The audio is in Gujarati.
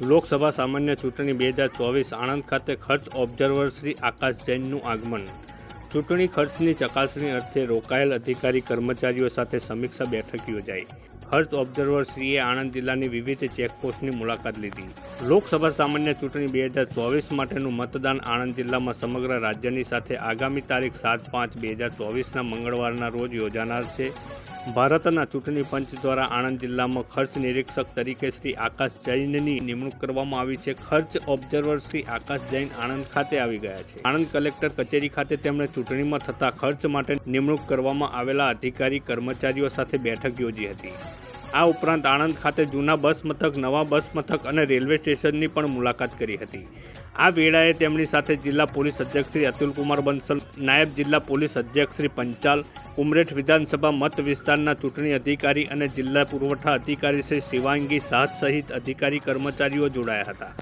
લોકસભા સામાન્ય ચૂંટણી બે હજાર ચોવીસ આણંદ ખાતે ખર્ચ ઓબ્ઝર્વર શ્રી આકાશ જૈનનું આગમન. ચૂંટણી ખર્ચની ચકાસણી અર્થે રોકાયેલ અધિકારી કર્મચારીઓ સાથે સમીક્ષા બેઠક યોજાઈ. ખર્ચ ઓબ્ઝર્વર શ્રીએ આણંદ જિલ્લાની વિવિધ ચેકપોસ્ટની મુલાકાત લીધી. લોકસભા સામાન્ય ચૂંટણી બે હજાર ચોવીસ માટેનું મતદાન આણંદ જિલ્લામાં સમગ્ર રાજ્યની સાથે આગામી તારીખ સાત પાંચ બે હજાર ચોવીસના મંગળવારના રોજ યોજાનાર છે. ભારતના ચૂંટણી પંચ દ્વારા આણંદ જિલ્લામાં ખર્ચ નિરીક્ષક તરીકે શ્રી આકાશ જૈનની નિમણૂક કરવામાં આવી છે. ખર્ચ ઓબ્ઝર્વર શ્રી આકાશ જૈન આણંદ ખાતે આવી ગયા છે. આણંદ કલેક્ટર કચેરી ખાતે તેમણે ચૂંટણીમાં થતા ખર્ચ માટે નિમણૂક કરવામાં આવેલા અધિકારી, કર્મચારીઓ સાથે બેઠક યોજી હતી. આ ઉપરાંત આણંદ ખાતે જૂના બસ મથક, નવા બસ મથક અને રેલવે સ્ટેશનની પણ મુલાકાત કરી હતી. આ વેળાએ તેમની સાથે જિલ્લા પોલીસ અધ્યક્ષ શ્રી અતુલકુમાર બંસલ, નાયબ જિલ્લા પોલીસ અધ્યક્ષ શ્રી પંચાલ ઉમરેઠ વિધાનસભા મત વિસ્તારના ચૂંટણી અધિકારી અને જિલ્લા પુરવઠા અધિકારી શ્રી શિવાંગી સાથ સહિત અધિકારી કર્મચારીઓ જોડાયા હતા.